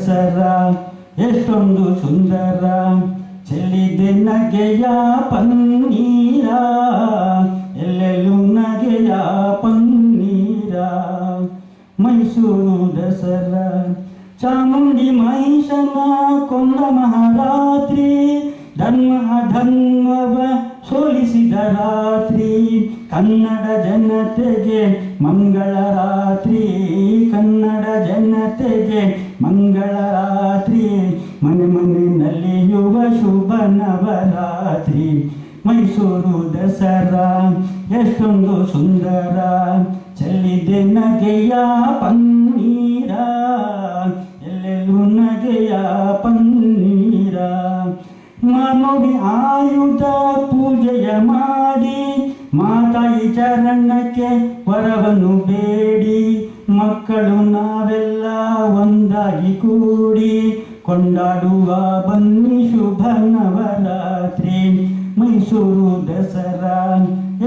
ದಸರಾ ಎಷ್ಟೊಂದು ಸುಂದರ, ಚೆಲ್ಲಿದೆ ನಗೆಯ ಪನ್ನೀರ, ಎಲ್ಲೆಲ್ಲೂ ನಗೆಯ ಪನ್ನೀರ. ಮೈಸೂರು ದಸರಾ, ಚಾಮುಂಡಿ ಮಹಿಷನ ಕೊಂದ ಮಹಾರಾತ್ರಿ ಧರ್ಮ ಧರ್ಮವ ಸೋಲಿಸಿದ ರಾತ್ರಿ, ಕನ್ನಡ ಜನತೆಗೆ ಮಂಗಳ ರಾತ್ರಿ ಕನ್ನಡ ಜನತೆಗೆ ಮಂಗಳ ರಾತ್ರಿ ಮನೆ ಮನೆ ನಲಿಯುವ ಶುಭ ನವರಾತ್ರಿ. ಮೈಸೂರು ದಸರಾ ಎಷ್ಟೊಂದು ಸುಂದರ, ಚೆಲ್ಲಿದೆ ನಗೆಯ ಪನ್ನೀರ, ಎಲ್ಲೆಲ್ಲೂ ನಗೆಯ ಪನ್ನೀರ. ನೋಡಿ ಆಯುಧ ಪೂಜೆಯ ಮಾಡಿ ಮಾತಾಯಿ ಚರಣಕ್ಕೆ ವರವನ್ನು ಬೇಡಿ. ಮಕ್ಕಳು ನಾವೆಲ್ಲ ಒಂದಾಗಿ ಕೂಡಿ ಕೊಂಡಾಡುವ ಬನ್ನಿ ಶುಭ ನವರಾತ್ರಿ ಮೈಸೂರು ದಸರಾ,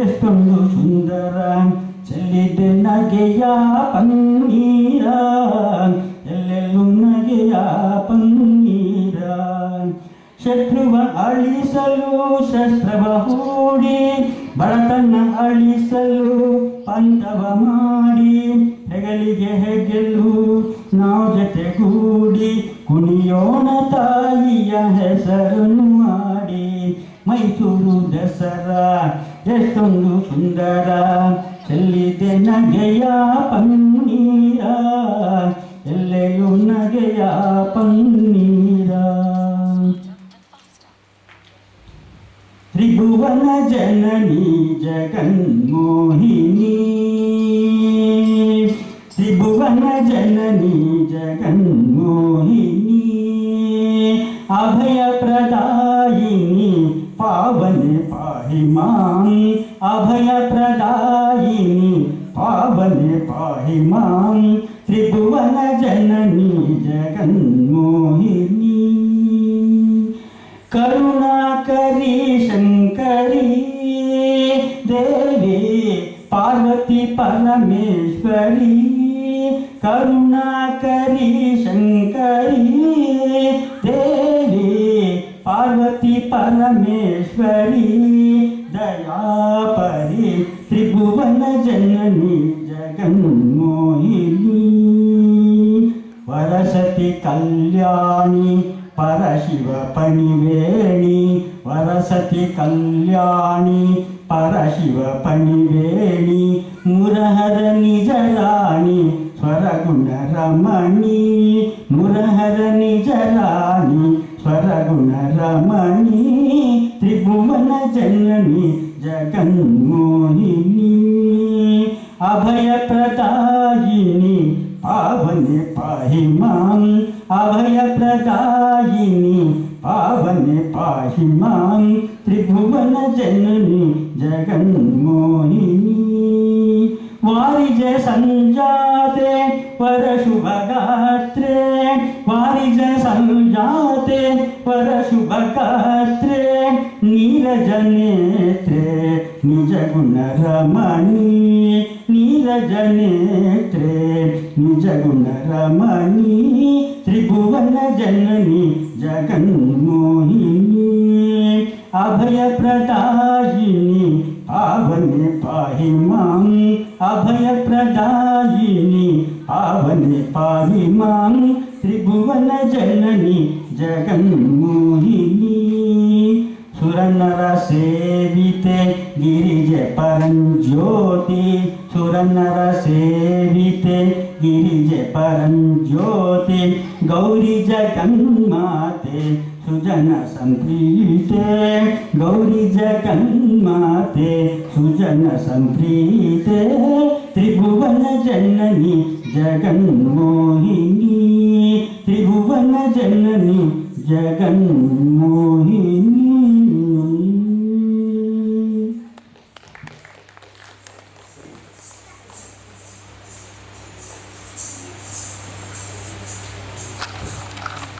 ಎಷ್ಟೊಂದು ಸುಂದರ. ಚೆಲ್ಲಿದೆ ನಗೆಯ ಪನ್ನೀರ ಶತ್ರುವ ಅಳಿಸಲು ಶಸ್ತ್ರವ ಹೂಡಿ, ಬಡತನ ಅಳಿಸಲು ಪಂಥವ ಮಾಡಿ, ಹೆಗಲಿಗೆ ಹೆಗಲು ನಾವು ಜೊತೆಗೂಡಿ ಕುಣಿಯೋಣ ತಾಯಿಯ ಹೆಸರನ್ನು ಮಾಡಿ. ಮೈಸೂರು ದಸರಾ, ಎಷ್ಟೊಂದು ಸುಂದರ ಚೆಲ್ಲಿದೆ ನಗೆಯ ಪನ್ನೀರ, ಎಲ್ಲೆಯೂ ನಗೆಯ ಪನ್ನೀರ. जननी जगन्मोहिनी। त्रिभुवन जननी जगन्मोहिनी। अभय प्रदायिनी पावन पाहिमान अभय प्रदायिनी पावन पाहि माँ त्रिभुवन जननी जगन्मोहिनी। करुणा பரமேஸ்வரி கருணாகரி சங்கரி தேவி பார்வதி பரமேஸ்வரி தயாபரி திரிபுவன ஜனனி ஜெகன்மோகினி வரசதி கல்யாணி పరశివ పనివేణి వరసతి కళ్యాణి పరశివ పనివేణి మురహర నిజలాని స్వరగుణ రమణి మురహర నిజలాని స్వరగుణ రమణి త్రిభువన జనని జగన్మోహిని అభయ ప్రదాయిని पावन पाही मान अभय प्रदायिनी, पावन पाही मान त्रिभुवन जननी, जगन्मोहिनी। वारिज संजाते, परशुभगात्रे। वारिज संजाते, परशुभगात्रे। नीरजनेत्रे निजगुणरमणी नीरजने करुणरमणी त्रिभुवन जननी, जगन्मोहिनी अभय प्रदायिनी आवने पाही माँ अभय प्रदायिनी आवने पाही माँ, त्रिभुवन जननी, जगन्मोहिनी। सुरनर सेविते गिरिज परम ज्योति सुरनर सेवित परं ज्योति गौरी जगन्माते सुजन सम्प्रीते गौरी जगन्माते सुजन सम्प्रीते त्रिभुवन जननी जगन्मोहिनी त्रिभुवन जननी जगन्मोहिनी